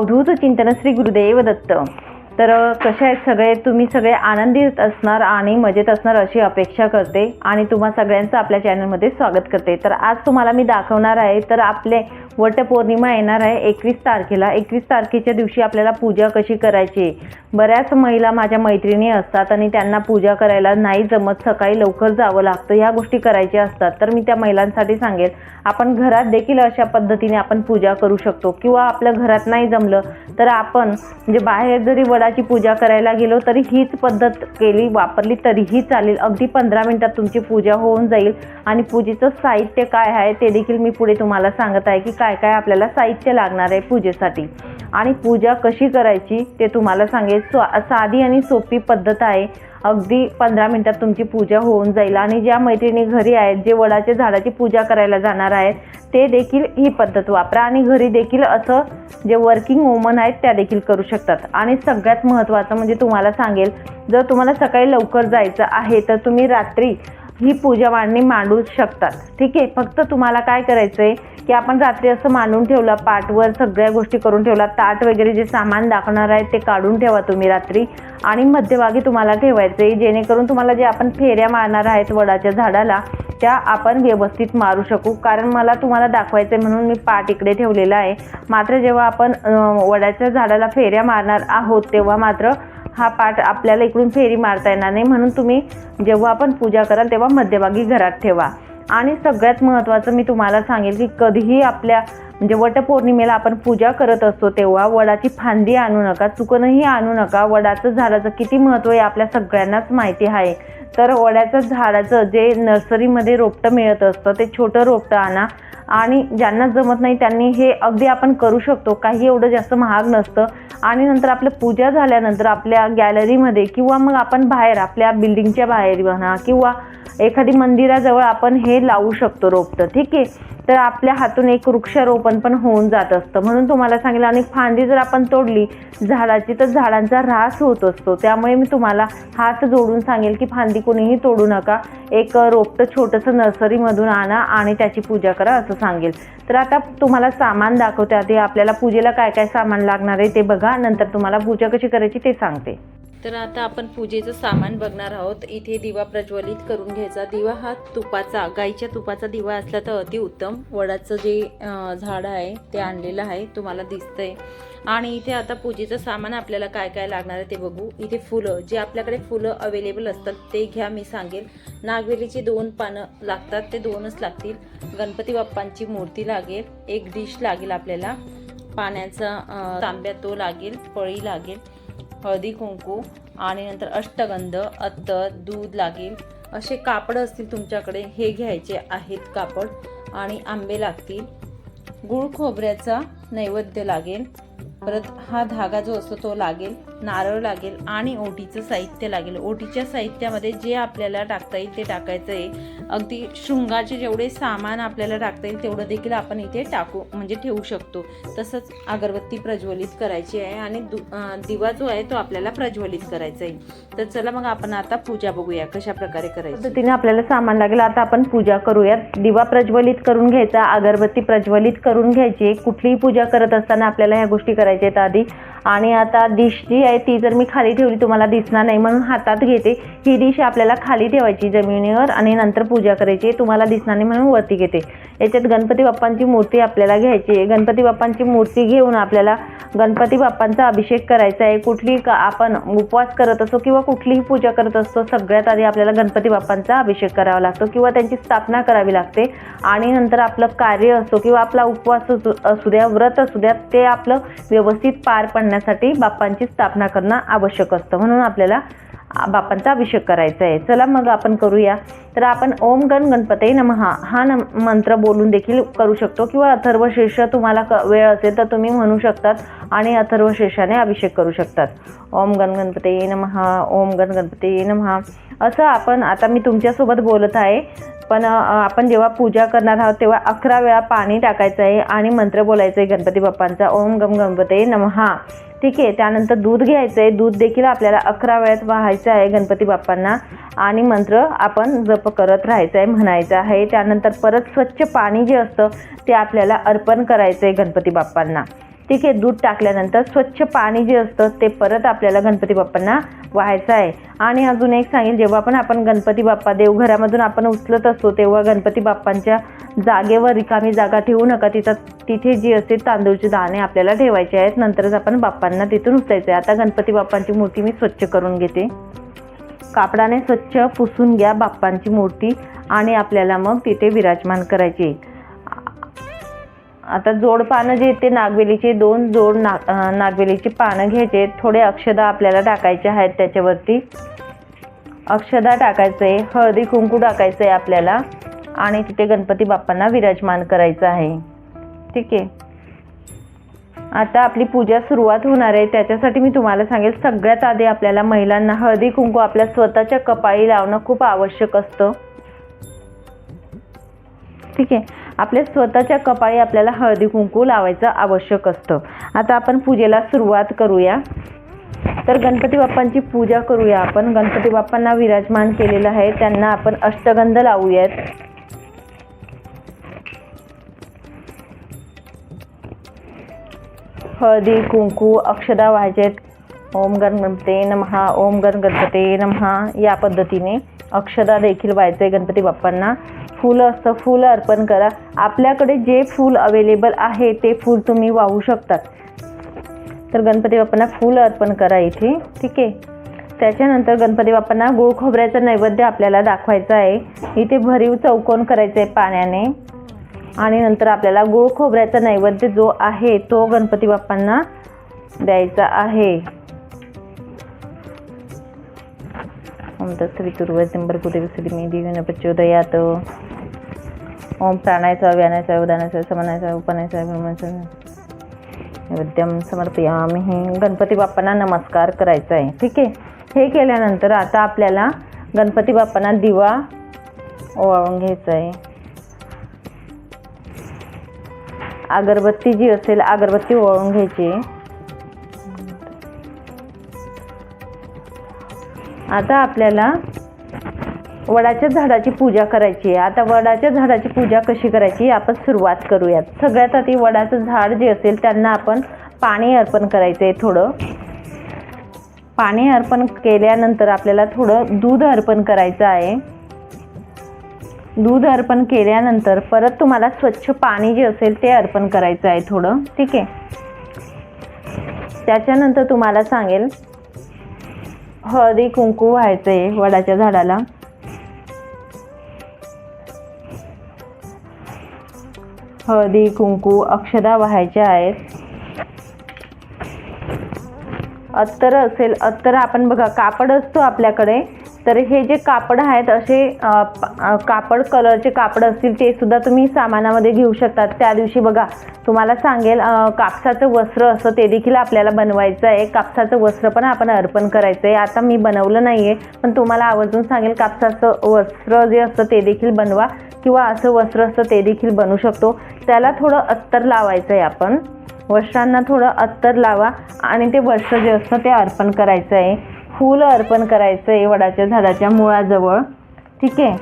अवधूत चिंतन श्री गुरुदेव दत्त तर कसे आहेत सगळे? तुम्ही सगळे आनंदित असणार आणि मजेत असणार अशी अपेक्षा करते आणि तुम्हा सगळ्यांचं आपल्या चॅनलमध्ये स्वागत करते. तर आज तुम्हाला मी दाखवणार आहे तर आपले वटपौर्णिमा येणार आहे एकवीस तारखेला. एकवीस तारखेच्या दिवशी आपल्याला पूजा कशी करायची? बऱ्याच महिला माझ्या मैत्रिणी असतात आणि त्यांना पूजा करायला नाही जमत सकाळी लवकर जावं लागतं ह्या गोष्टी करायच्या असतात. तर मी त्या महिलांसाठी सांगेल आपण घरात देखील अशा पद्धतीने आपण पूजा करू शकतो. किंवा आपल्या घरात नाही जमलं तर आपण म्हणजे बाहेर जरी वडाची पूजा करायला गेलो तरी हीच पद्धत केली वापरली तरीही चालेल. अगदी पंधरा मिनटात तुमची पूजा होऊन जाईल. आणि पूजेचं साहित्य काय आहे ते देखील मी पुढे तुम्हाला सांगत आहे की काय काय काय आपल्याला साहित्य लागणार आहे पूजेसाठी. आणि पूजा कशी करायची ते तुम्हाला सांगेल स्वा साधी आणि सोपी पद्धत आहे. अगदी पंधरा मिनटात तुमची पूजा होऊन जाईल. आणि ज्या मैत्रिणी घरी आहेत जे वडाच्या झाडाची पूजा करायला जाणार आहेत ते देखील ही पद्धत वापरा. आणि घरी देखील असं जे वर्किंग वुमन आहेत त्या देखील करू शकतात. आणि सगळ्यात महत्त्वाचं म्हणजे तुम्हाला सांगेल जर तुम्हाला सकाळी लवकर जायचं आहे तर तुम्ही रात्री ही पूजा मांडणी मांडू शकतात. ठीक आहे? फक्त तुम्हाला काय करायचं आहे की आपण रात्री असं मांडून ठेवलं पाटवर सगळ्या गोष्टी करून ठेवला ताट वगैरे जे सामान दाखवणार आहे ते काढून ठेवा तुम्ही रात्री. आणि मध्यभागी तुम्हाला ठेवायचं आहे जेणेकरून तुम्हाला जे आपण फेऱ्या मारणार आहेत वडाच्या झाडाला त्या आपण व्यवस्थित मारू शकू. कारण मला तुम्हाला दाखवायचं आहे म्हणून मी पाट इकडे ठेवलेला आहे. मात्र जेव्हा आपण वडाच्या झाडाला फेऱ्या मारणार आहोत तेव्हा मात्र हा पाठ आपल्याला इकडून फेरी मारता येणार नाही. म्हणून तुम्ही जेव्हा आपण पूजा कराल तेव्हा मध्यभागी घरात ठेवा. आणि सगळ्यात महत्त्वाचं मी तुम्हाला सांगेल की कधीही आपल्या म्हणजे वटपौर्णिमेला आपण पूजा करत असतो तेव्हा वडाची फांदी आणू नका चुकूनही आणू नका. वडाचं झाडाचं किती महत्त्व आहे आपल्या सगळ्यांनाच माहिती आहे. तर वड्याचं झाडाचं जे नर्सरीमध्ये रोपटं मिळत असतं ते छोटं रोपटं आणा. आणि ज्यांना जमत नाही त्यांनी हे अगदी आपण करू शकतो. काही एवढं जास्त महाग नसतं. आणि नंतर आपलं पूजा झाल्यानंतर आपल्या गॅलरीमध्ये किंवा मग आपण बाहेर आपल्या बिल्डिंगच्या बाहेर म्हणा किंवा एखादी मंदिराजवळ आपण हे लावू शकतो रोपटं ठीक आहे? तर आपल्या हातून एक वृक्षारोपण पण होऊन जात असतं. म्हणून तुम्हाला सांगितलं आणि फांदी जर आपण तोडली झाडाची तर झाडांचा ऱ्हास होत असतो. त्यामुळे मी तुम्हाला हात जोडून सांगेल की फांदी कोणीही तोडू नका. एक रोपटं छोटंसं नर्सरीमधून आणा आणि त्याची पूजा करा असं सांगेल. तर आता तुम्हाला सामान दाखवते आधी. आपल्याला पूजेला काय काय सामान लागणार आहे ते बघा. नंतर तुम्हाला पूजा कशी करायची ते सांगते. तर आता आपण पूजेचं सामान बघणार आहोत. इथे दिवा प्रज्वलित करून घ्यायचा. दिवा हा तुपाचा गाईच्या तुपाचा दिवा असला तर अतिउत्तम वडाचं जे झाड आहे ते आणलेलं आहे तुम्हाला दिसतंय. आणि इथे आता पूजेचं सामान आपल्याला काय काय लागणार आहे ते बघू. इथे फुलं जे आपल्याकडे फुलं अवेलेबल असतात ते घ्या मी सांगेल. नागवेलीची दोन पानं लागतात ते दोनच लागतील. गणपती बाप्पांची मूर्ती लागेल एक डिश लागेल आपल्याला. पाण्याचा तांब्या तो लागेल पळी लागेल. हळदी कुंकू आणि नंतर अष्टगंध अत्तर दूध लागेल. असे कापड असतील तुमच्याकडे हे घ्यायचे आहेत कापड आणि आंबे लागतील. गुळ खोबऱ्याचा नैवेद्य लागेल. परत हा धागा जो असतो तो लागेल. नारळ लागेल आणि ओटीचं साहित्य लागेल. ओटीच्या साहित्यामध्ये जे आपल्याला टाकता येईल ते टाकायचं आहे. अगदी शृंगाचे जेवढे सामान आपल्याला टाकता येईल तेवढं देखील आपण इथे टाकू म्हणजे ठेवू शकतो. तसंच अगरबत्ती प्रज्वलित करायची आहे आणि दु दिवा जो आहे तो आपल्याला प्रज्वलित करायचा आहे. तर चला मग आपण आता पूजा बघूया कशा प्रकारे करायची. पद्धतीने आपल्याला सामान लागेल. आता आपण पूजा करूयात. दिवा प्रज्वलित करून घ्यायचा अगरबत्ती प्रज्वलित करून घ्यायची कुठलीही पूजा करत असताना आपल्याला ह्या गोष्टी करायच्या आहेत आधी. आणि आता डिश जी आहे ती जर मी खाली ठेवली तुम्हाला दिसणार नाही. म्हणून हातात घेते. ही डिश आपल्याला खाली ठेवायची जमिनीवर आणि नंतर पूजा करायची. तुम्हाला दिसणार नाही म्हणून वरती घेते. याच्यात गणपती बाप्पांची मूर्ती आपल्याला घ्यायची आहे. गणपती बाप्पांची मूर्ती घेऊन आपल्याला गणपती बाप्पांचा अभिषेक करायचा आहे. कुठली का आपण उपवास करत असो किंवा कुठलीही पूजा करत असतो सगळ्यात आधी आपल्याला गणपती बाप्पांचा अभिषेक करावा लागतो किंवा त्यांची स्थापना करावी लागते. आणि नंतर आपलं कार्य असो किंवा आपला उपवास असू असू द्या व्रत असू द्या ते आपलं व्यवस्थित पार पडण्यासाठी बाप्पांची स्थापना करणं आवश्यक असतं. म्हणून आपल्याला बापांचा बाप्पांचा अभिषेक करायचा आहे. चला मग आपण करूया. तर आपण ओम गण गणपते नमहा. हा न मंत्र बोलून देखील करू शकतो किंवा अथर्वशेष तुम्हाला क वेळ असेल तर तुम्ही म्हणू शकतात आणि अथर्वशेषाने अभिषेक करू शकतात. ओम गण गणपते नमहा. ओम गण गणपते नमहा. असं आपण आता मी तुमच्यासोबत बोलत आहे पण आपण जेव्हा पूजा करणार आहोत तेव्हा अकरा वेळा पाणी टाकायचं आहे आणि मंत्र बोलायचं आहे गणपती बाप्पांचा. ओम गम गणपते नमहा. ठीक आहे. त्यानंतर दूध घ्यायचं आहे दूध देखील आपल्याला अकरा वेळात वाहायचं आहे गणपती बाप्पांना. आणि मंत्र आपण जप करत राहायचं आहे म्हणायचं आहे. त्यानंतर परत स्वच्छ पाणी जे असतं ते आपल्याला अर्पण करायचं आहे गणपती बाप्पांना. ठीक आहे दूध टाकल्यानंतर स्वच्छ पाणी जे असतं ते परत आपल्याला गणपती बाप्पांना व्हायचं आहे. आणि अजून एक सांगेल जेव्हा पण आपण गणपती बाप्पा देवघरामधून आपण उचलत असतो तेव्हा गणपती बाप्पांच्या जागेवर रिकामी जागा ठेवू नका. तिथं तिथे जी असते तांदूळचे दाणे आपल्याला ठेवायचे आहेत. नंतरच आपण बाप्पांना तिथून उचलायचं आहे. आता गणपती बाप्पांची मूर्ती मी स्वच्छ करून घेते. कापडाने स्वच्छ पुसून घ्या बाप्पांची मूर्ती आणि आपल्याला मग तिथे विराजमान करायची. आता जोड पानं जे ते नागवेलीचे दोन जोड ना अं, नागवेलीची पानं घ्यायचे. थोडे अक्षदा आपल्याला टाकायचे आहेत त्याच्यावरती. अक्षदा टाकायचं आहे हळदी कुंकू टाकायचं आहे आपल्याला. आणि तिथे गणपती बाप्पांना विराजमान करायचं आहे. ठीक आहे? आता आपली पूजा सुरुवात होणार आहे. त्याच्यासाठी मी तुम्हाला सांगेल सगळ्यात आधी आपल्याला महिलांना हळदी कुंकू आपल्या स्वतःच्या कपाळी लावणं खूप आवश्यक असतं. ठीक आहे? आपल्या स्वतःच्या कपाळी आपल्याला हळदी कुंकू लावायचं आवश्यक असतं. आता आपण पूजेला सुरुवात करूया. तर गणपती बाप्पांची पूजा करूया आपण. गणपती बाप्पांना विराजमान केलेलं आहे. त्यांना आपण अष्टगंध लावूयात. हळदी कुंकू अक्षदा व्हायचेत ओम गण गणपते नमहा. ओम गण गणपते नमहा. या पद्धतीने अक्षदा देखील आहे गणपती बाप्पांना. फुलं असतं फुलं अर्पण करा. आपल्याकडे जे फूल अवेलेबल आहे ते फूल तुम्ही वाहू शकतात. तर गणपती बाप्पांना फूल अर्पण करा इथे. ठीक आहे? त्याच्यानंतर गणपती बाप्पांना गुळ खोबऱ्याचं नैवेद्य आपल्याला दाखवायचं आहे. इथे भरीव चौकोन करायचं आहे पाण्याने. आणि नंतर आपल्याला गुळ खोबऱ्याचा नैवेद्य जो आहे तो गणपती बाप्पांना द्यायचा आहे. ओम तत्सवितुर्वजंबर कुदेवसरी मी दिव्यन प्रचोदयात ओम प्राणायचा व्यानायचा उदानायचा समनायचा उपनायचा ब्रह्माचा नैवेद्यम समर्पयामी हे गणपती बाप्पांना नमस्कार करायचा आहे. ठीक आहे? हे केल्यानंतर आता आपल्याला गणपती बाप्पांना दिवा ओवाळून घ्यायचा आहे. अगरबत्ती जी असेल अगरबत्ती ओवाळून घ्यायची आता आपल्याला वडाच्या झाडाची पूजा करायची आहे. आता वडाच्या झाडाची पूजा कशी करायची आपण सुरुवात करूयात. सगळ्यात आधी वडाचं झाड जे असेल त्यांना आपण पाणी अर्पण करायचं आहे थोडं. पाणी अर्पण केल्यानंतर आपल्याला थोडं दूध अर्पण करायचं आहे. दूध अर्पण केल्यानंतर परत तुम्हाला स्वच्छ पाणी जे असेल ते अर्पण करायचं आहे थोडं. ठीक आहे? त्याच्यानंतर तुम्हाला सांगेल हळदी कुंकू व्हायचं आहे वडाच्या झाडाला. हळदी कुंकू अक्षदा व्हायच्या आहेत. अत्तर असेल अत्तर आपण बघा कापड असतो आपल्याकडे. तर हे जे कापड आहेत असे कापड कलरचे कापड असतील ते सुद्धा तुम्ही सामानामध्ये घेऊ शकतात. त्या दिवशी बघा तुम्हाला सांगेल कापसाचं वस्त्र असं ते देखील आपल्याला बनवायचं आहे. कापसाचं वस्त्र पण आपण अर्पण करायचं आहे. आता मी बनवलं नाही आहे पण तुम्हाला आवर्जून सांगेल कापसाचं वस्त्र जे असतं ते देखील बनवा किंवा असं वस्त्र असतं ते देखील बनवू शकतो. त्याला थोडं अत्तर लावायचं आहे आपण. वस्त्रांना थोडं अत्तर लावा आणि ते वस्त्र जे असतं ते अर्पण करायचं आहे. फूल अर्पण करायचं आहे वडाच्या झाडाच्या मुळाजवळ. ठीक आहे?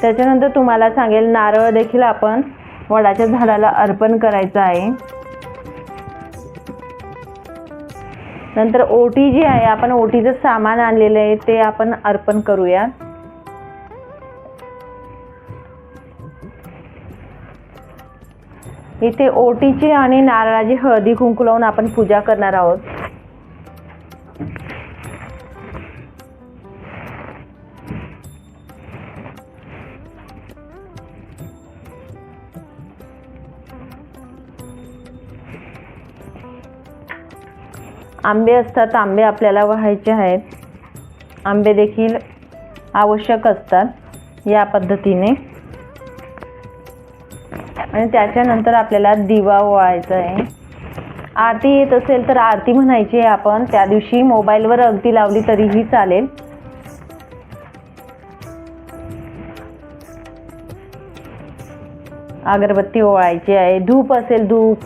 त्याच्यानंतर तुम्हाला सांगेल नारळ देखील आपण वडाच्या झाडाला अर्पण करायचं आहे. नंतर ओटी जी आहे आपण ओटीचं सामान आणलेलं आहे ते आपण अर्पण करूया. इथे ओटीची आणि नारळाची हळदी कुंकू लावून आपण पूजा करणार आहोत. आंबे असतात आंबे आपल्याला व्हायचे आहेत. आंबे देखील आवश्यक असतात या पद्धतीने. आणि त्याच्यानंतर आपल्याला दिवा ओळायचा आहे. आरती येत असेल तर आरती म्हणायची आहे आपण. त्या दिवशी मोबाईलवर अगदी लावली तरीही चालेल. अगरबत्ती ओळायची आहे. धूप असेल धूप.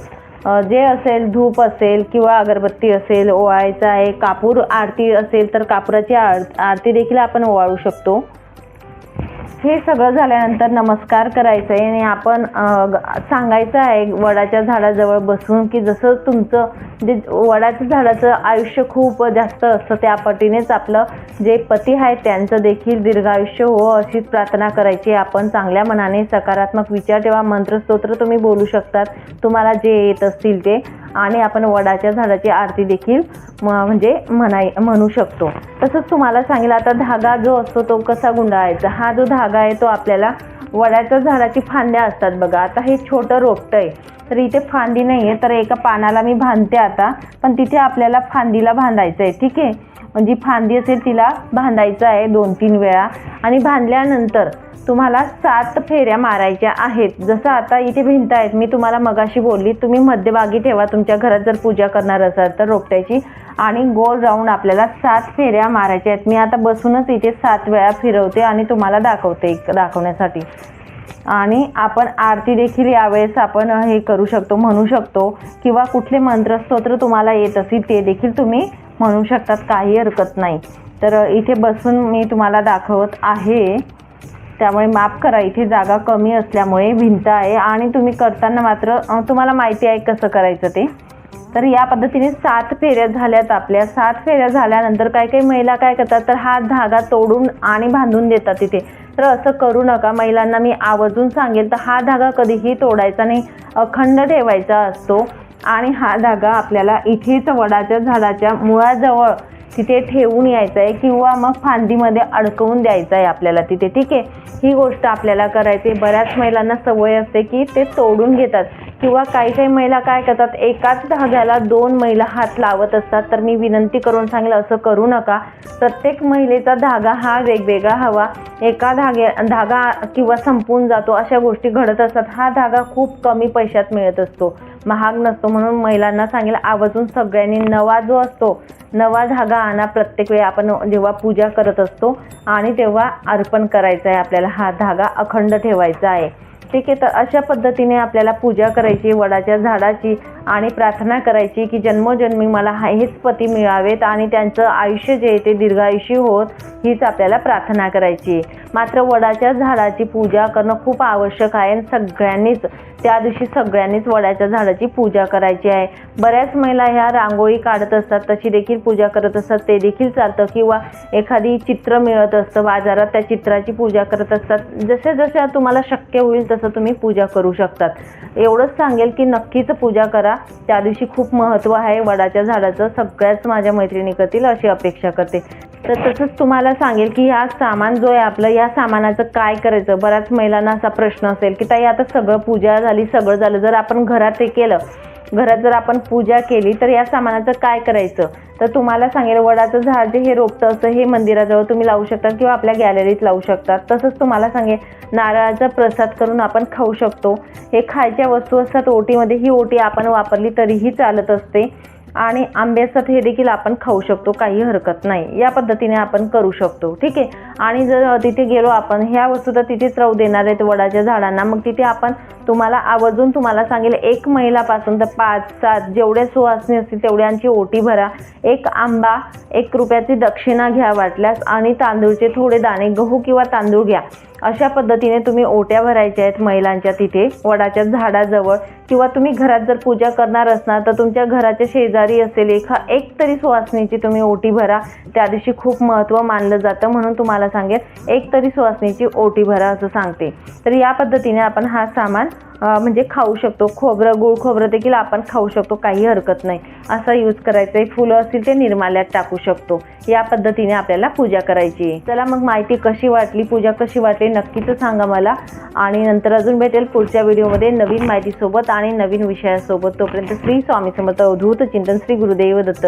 जे असेल धूप असेल किंवा अगरबत्ती असेल ओवाळायचं आहे कापूर आरती असेल तर कापुराची आर आरती देखील आपण ओवाळू शकतो. हे सगळं झाल्यानंतर नमस्कार करायचं आहे आणि आपण सांगायचं आहे वडाच्या झाडाजवळ बसून की जसं तुमचं जे वडाच्या झाडाचं आयुष्य खूप जास्त असतं त्या पटीनेच आपलं जे पती आहे त्यांचं देखील दीर्घायुष्य हो अशीच प्रार्थना करायची. आपण चांगल्या मनाने सकारात्मक विचार ठेवा मंत्रस्तोत्र तुम्ही बोलू शकतात तुम्हाला जे येत असतील ते आणि आपण वडाच्या झाडाची आरती देखील म- म्हणजे म्हणाय म्हणू शकतो. तसंच तुम्हाला सांगितलं आता धागा जो असतो तो कसा गुंडाळायचा? हा जो धागा आहे तो आपल्याला वडाच्या झाडाची फांद्या असतात बघा. आता हे छोटं रोपटं आहे. तर इथे फांदी नाही आहे तर एका पानाला मी बांधते आता. पण तिथे आपल्याला फांदीला बांधायचं आहे ठीक आहे? म्हणजे फांदी असेल तिला बांधायचं आहे दोन तीन वेळा. आणि बांधल्यानंतर तुम्हाला सात फेऱ्या मारायच्या आहेत. जसं आता इथे भिंत आहेत मी तुम्हाला मगाशी बोलली तुम्ही मध्यभागी ठेवा तुमच्या तुमच्या घरात जर पूजा करणार असाल तर रोपट्याची. आणि गोल राऊंड आपल्याला सात फेऱ्या मारायच्या आहेत. मी आता बसूनच इथे सात वेळा फिरवते आणि तुम्हाला दाखवते दाखवण्यासाठी. आणि आपण आरती देखील यावेळेस आपण हे करू शकतो म्हणू शकतो. किंवा कुठले मंत्रस्तोत्र तुम्हाला येत असतील ते देखील तुम्ही म्हणू शकतात. काही हरकत नाही. तर इथे बसून मी तुम्हाला दाखवत आहे. त्यामुळे माफ करा इथे जागा कमी असल्यामुळे भिंत आहे आणि तुम्ही करताना मात्र तुम्हाला माहिती आहे कसं करायचं ते. तर या पद्धतीने सात फेऱ्या झाल्यात आपल्या. सात फेऱ्या झाल्यानंतर काही काही महिला काय करतात तर हा धागा तोडून आणि बांधून देतात तिथे तर असं करू नका. महिलांना मी आवर्जून सांगेल तर हा धागा कधीही तोडायचा नाही. अखंड ठेवायचा असतो आणि हा धागा आपल्याला इथेच वडाच्या झाडाच्या मुळाजवळ तिथे ठेवून यायचं आहे किंवा मग फांदीमध्ये अडकवून द्यायचं आहे आपल्याला तिथे ठीक आहे? ही गोष्ट आपल्याला करायची. आहे. बऱ्याच महिलांना सवय असते की ते तोडून घेतात. किंवा काही काही महिला काय करतात एकाच धाग्याला दोन महिला हात लावत असतात. तर मी विनंती करून सांगेल असं करू नका. प्रत्येक महिलेचा धागा हा वेगवेगळा हवा. एका धागे धागा किंवा संपून जातो अशा गोष्टी घडत असतात. हा धागा खूप कमी पैशात मिळत असतो. महाग नसतो म्हणून महिलांना सांगेल आवर्जून सगळ्यांनी नवा जो असतो नवा धागा आणा प्रत्येक वेळी. आपण जेव्हा पूजा करत असतो आणि तेव्हा अर्पण करायचं आहे आपल्याला हा धागा अखंड ठेवायचा आहे. ठीक आहे तर अशा पद्धतीने आपल्याला पूजा करायची वडाच्या झाडाची आणि प्रार्थना करायची की जन्मोजन्मी मला हा- हेच पती मिळावेत आणि त्यांचं आयुष्य जे आहे ते दीर्घायुषी होत हीच आपल्याला प्रार्थना करायची. आहे मात्र वडाच्या झाडाची पूजा करणं खूप आवश्यक आहे. आणि सगळ्यांनीच त्या दिवशी सगळ्यांनीच वडाच्या झाडाची पूजा करायची आहे. बऱ्याच महिला ह्या रांगोळी काढत असतात तशी देखील पूजा करत असतात. ते देखील चालतं किंवा एखादी चित्र मिळत असतं बाजारात त्या चित्राची पूजा करत असतात. जसे जसे तुम्हाला शक्य होईल तसं तुम्ही पूजा करू शकतात. एवढंच सांगेल की नक्कीच पूजा करा. त्या दिवशी खूप महत्त्व आहे वडाच्या झाडाचं. सगळ्याच माझ्या मैत्रिणी करतील अशी अपेक्षा करते. तर तसंच तुम्हाला सांगेल की ह्या सामान जो आहे आपलं या सामानाचं काय करायचं? बऱ्याच महिलांना असा प्रश्न असेल की ताई आता सगळं पूजा झाली सगळं झालं. जर आपण घरात हे केलं घरात जर आपण पूजा केली तर या सामानाचं काय करायचं? तर तुम्हाला सांगेल वडाचं झाड जे हे रोपतं असं हे मंदिराजवळ तुम्ही लावू शकता किंवा आपल्या गॅलरीत लावू शकतात तसंच तुम्हाला सांगेल नारळाचा प्रसाद करून आपण खाऊ शकतो. हे खायच्या वस्तू असतात ओटीमध्ये ही ओटी आपण वापरली तरीही चालत असते. आणि आंबे हे देखील आपण खाऊ शकतो काही हरकत नाही. या पद्धतीने आपण करू शकतो ठीक आहे? आणि जर तिथे गेलो आपण ह्या वस्तू तर तिथेच राहू देणार आहेत वडाच्या झाडांना. मग तिथे आपण तुम्हाला आवर्जून तुम्हाला सांगेल एक महिलापासून तर पाच सात जेवढे सुवासनी असतील तेवढ्यांची ओटी भरा. एक आंबा एक रुपयाची दक्षिणा घ्या वाटल्यास आणि तांदूळचे थोडे दाणे गहू किंवा तांदूळ घ्या. अशा पद्धतीने तुम्ही ओट्या भरायच्या आहेत महिलांच्या तिथे वडाच्या झाडाजवळ. किंवा तुम्ही घरात जर पूजा करणार असणार तर तुमच्या घराच्या शेजारी असेल एखा एक तरी सुवासनीची तुम्ही ओटी भरा. त्या दिवशी खूप महत्त्व मानलं जातं म्हणून तुम्हाला सांगेल एक तरी सुवासनीची ओटी भरा असं सांगते. तर या पद्धतीने आपण हा सामान म्हणजे खाऊ शकतो. खोबरं गुळ खोबरं देखील आपण खाऊ शकतो काही हरकत नाही. असा यूज करायचा आहे. फुलं असतील ते निर्माल्यात टाकू शकतो. या पद्धतीने आपल्याला पूजा करायची आहे. चला मग माहिती कशी वाटली? पूजा कशी वाटली? नक्कीच सांगा मला. आणि नंतर अजून भेटेल पुढच्या व्हिडिओमध्ये नवीन माहितीसोबत आणि नवीन विषयासोबत. तोपर्यंत श्री स्वामी समर्थ अवधूत चिंतन श्री गुरुदेव दत्त